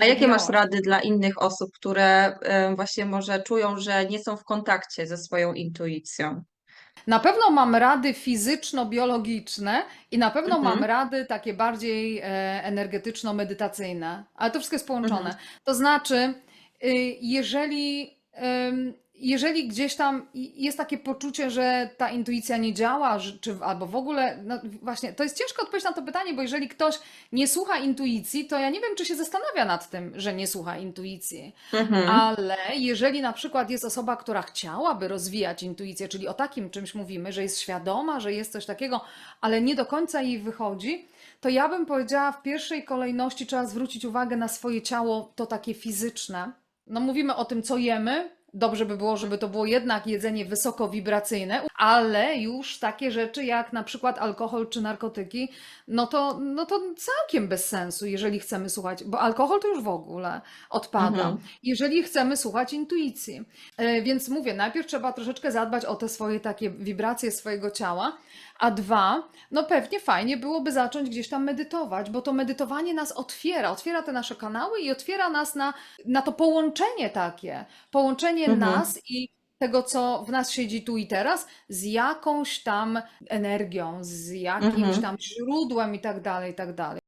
A jakie masz rady dla innych osób, które właśnie może czują, że nie są w kontakcie ze swoją intuicją? Na pewno mam rady fizyczno-biologiczne i na pewno Mhm. mam rady takie bardziej e, energetyczno-medytacyjne, ale to wszystko jest połączone. Mhm. To znaczy, y, jeżeli, jeżeli gdzieś tam jest takie poczucie, że ta intuicja nie działa, czy, albo w ogóle, no właśnie, to jest ciężko odpowiedzieć na to pytanie, bo jeżeli ktoś nie słucha intuicji, to ja nie wiem, czy się zastanawia nad tym, że nie słucha intuicji. Mhm. Ale jeżeli na przykład jest osoba, która chciałaby rozwijać intuicję, czyli o takim czymś mówimy, że jest świadoma, że jest coś takiego, ale nie do końca jej wychodzi, to ja bym powiedziała, w pierwszej kolejności trzeba zwrócić uwagę na swoje ciało, to takie fizyczne. No mówimy o tym, co jemy. Dobrze by było, żeby to było jednak jedzenie wysokowibracyjne, ale już takie rzeczy jak na przykład alkohol czy narkotyki, no to, no to całkiem bez sensu, jeżeli chcemy słuchać, bo alkohol to już w ogóle odpada Mhm. jeżeli chcemy słuchać intuicji. E, Więc mówię, najpierw trzeba troszeczkę zadbać o te swoje takie wibracje swojego ciała, a dwa, no pewnie fajnie byłoby zacząć gdzieś tam medytować, bo to medytowanie nas otwiera, otwiera te nasze kanały i otwiera nas na, na to połączenie takie, połączenie Mhm. nas i tego, co w nas siedzi tu i teraz, z jakąś tam energią, z jakimś Mhm. tam źródłem i tak dalej, i tak dalej.